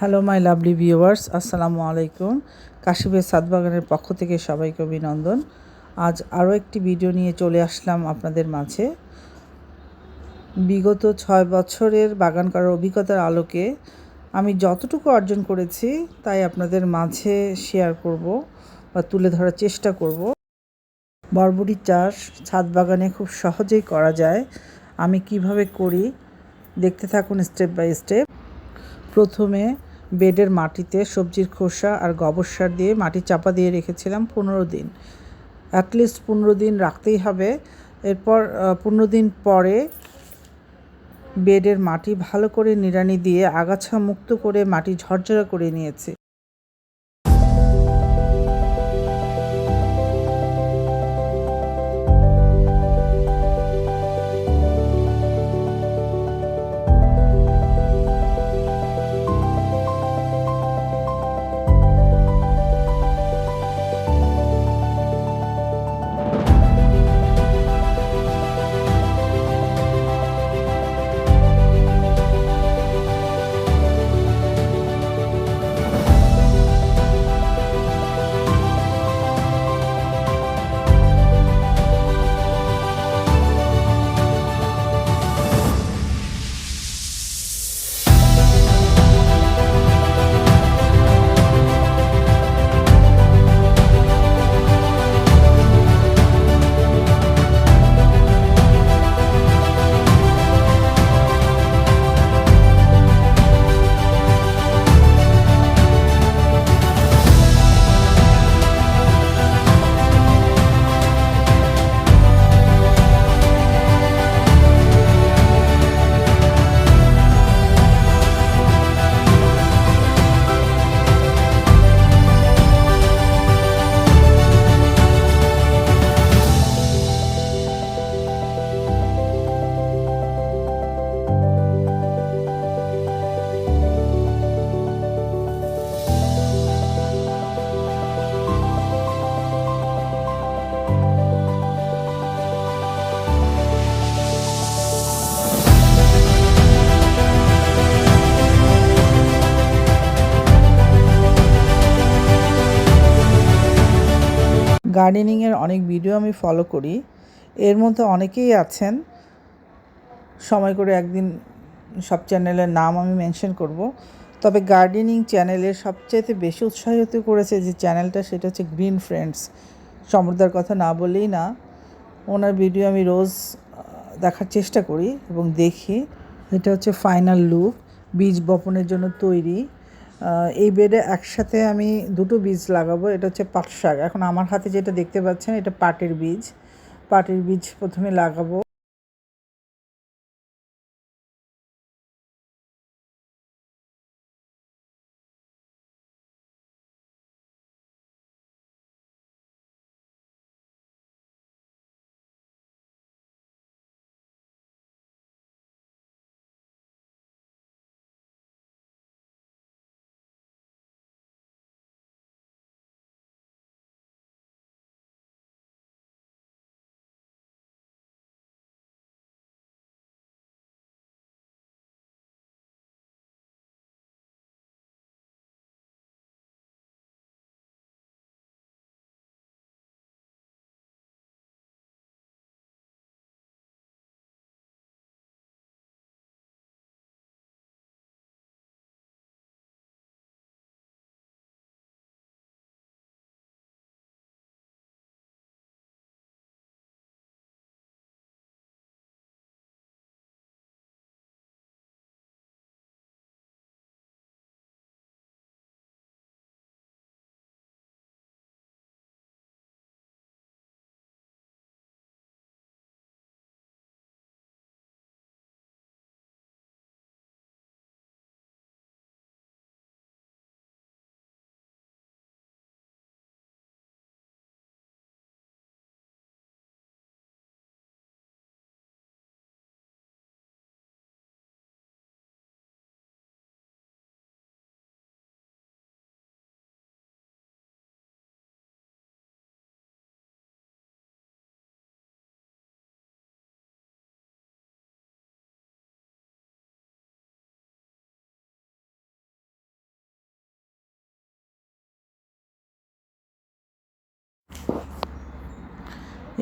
Hello my lovely viewers আসসালামু আলাইকুম কাশিফের সাদবাগানের পক্ষ থেকে সবাইকে অভিনন্দন। আজ আরও একটি ভিডিও নিয়ে চলে আসলাম আপনাদের মাঝে। বিগত ছয় বছরের বাগান করার অভিজ্ঞতার আলোকে আমি যতটুকু অর্জন করেছি, তাই আপনাদের মাঝে শেয়ার করব বা তুলে ধরার চেষ্টা করব। বরবটি চাষ ছাদ বাগানে খুব সহজেই করা যায়। আমি কীভাবে করি, দেখতে থাকুন স্টেপ বাই স্টেপ প্রথমে বেডের মাটিতে সবজির খোসা আর গোবর সার দিয়ে মাটি চাপা দিয়ে রেখেছিলাম পনেরো দিন। অ্যাটলিস্ট পনেরো দিন রাখতেই হবে। এরপর পনেরো দিন পরে বেডের মাটি ভালো করে নিড়ানি দিয়ে আগাছা মুক্ত করে মাটি ঝরঝরা করে নিয়েছি। গার্ডেনিংয়ের অনেক ভিডিও আমি ফলো করি। এর মধ্যে অনেকেই আছেন। সময় করে একদিন সব চ্যানেলের নাম আমি মেনশন করব। তবে গার্ডেনিং চ্যানেলের সবচাইতে বেশি উৎসাহিত করেছে যে চ্যানেলটা সেটা হচ্ছে গ্রিন ফ্রেন্ডস সমর্দার কথা না বললেই না, ওনার ভিডিও আমি রোজ দেখার চেষ্টা করি এবং দেখি। এটা হচ্ছে ফাইনাল লুক বীজ বপনের জন্য তৈরি। এই বেডে একসাথে আমি দুটো বীজ লাগাবো, এটা হচ্ছে পাট শাক। এখন আমার হাতে যেটা দেখতে পাচ্ছেন, এটা পাটের বীজ। পাটের বীজ প্রথমে লাগাবো।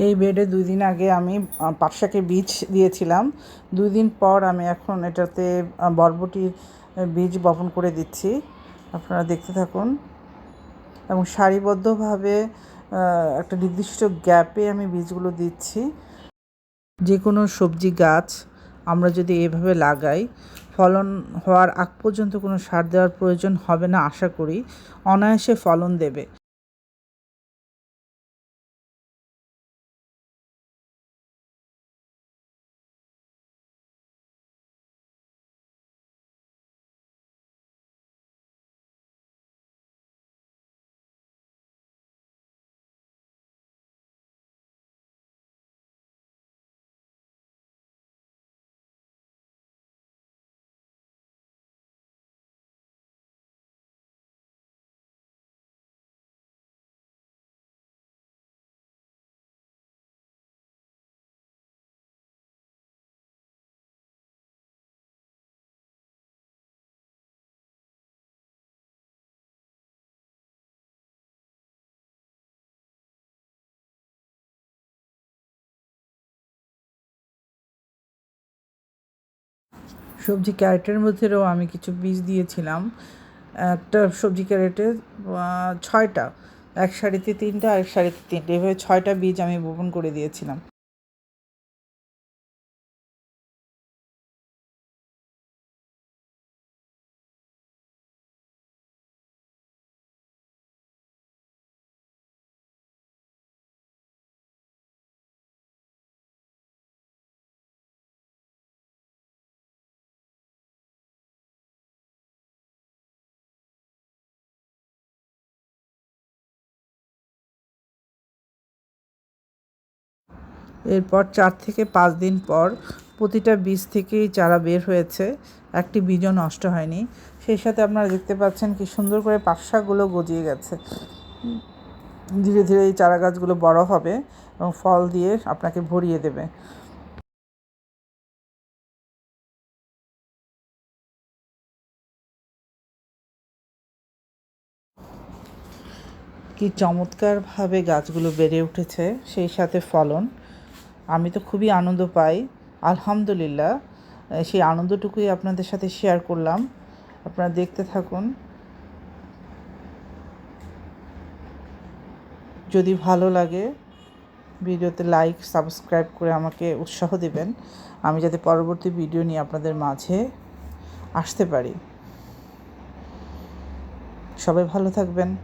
এই বেডে দুই দিন আগে আমি পাটশাকে বীজ দিয়েছিলাম। দুই দিন পর আমি এখন এটাতে বরবটির বীজ বপন করে দিচ্ছি। আপনারা দেখতে থাকুন। এবং সারিবদ্ধভাবে একটা নির্দিষ্ট গ্যাপে আমি বীজগুলো দিচ্ছি। যে কোনো সবজি গাছ আমরা যদি এভাবে লাগাই, ফলন হওয়ার আগ পর্যন্ত কোনো সার দেওয়ার প্রয়োজন হবে না, আশা করি। অনায়াসে ফলন দেবে। সবজি ক্যারেটের মধ্যেও আমি কিছু বীজ দিয়েছিলাম। একটা সবজি ক্যারেটে ছয়টা, এক সারিতে তিনটা এক সারিতে তিনটে। এভাবে ছয়টা বীজ আমি বপন করে দিয়েছিলাম। এরপর চার থেকে পাঁচ দিন পর প্রতিটা বীজ থেকেই চারা বের হয়েছে। একটি বীজও নষ্ট হয়নি। সেই সাথে আপনারা দেখতে পাচ্ছেন কি সুন্দর করে পাশাগুলো গজিয়ে গেছে। ধীরে ধীরে এই চারা গাছগুলো বড় হবে এবং ফল দিয়ে আপনাকে ভরিয়ে দেবে। কি চমৎকারভাবে গাছগুলো বেড়ে উঠেছে, সেই সাথে ফলন। আমি তো খুবই আনন্দ পাই, আলহামদুলিল্লাহ। সেই আনন্দটুকুই আপনাদের সাথে শেয়ার করলাম। আপনারা দেখতে থাকুন। যদি ভালো লাগে, ভিডিওতে লাইক সাবস্ক্রাইব করে আমাকে উৎসাহ দেবেন। আমি যাতে পরবর্তী ভিডিও নিয়ে আপনাদের মাঝে আসতে পারি। সবাই ভালো থাকবেন।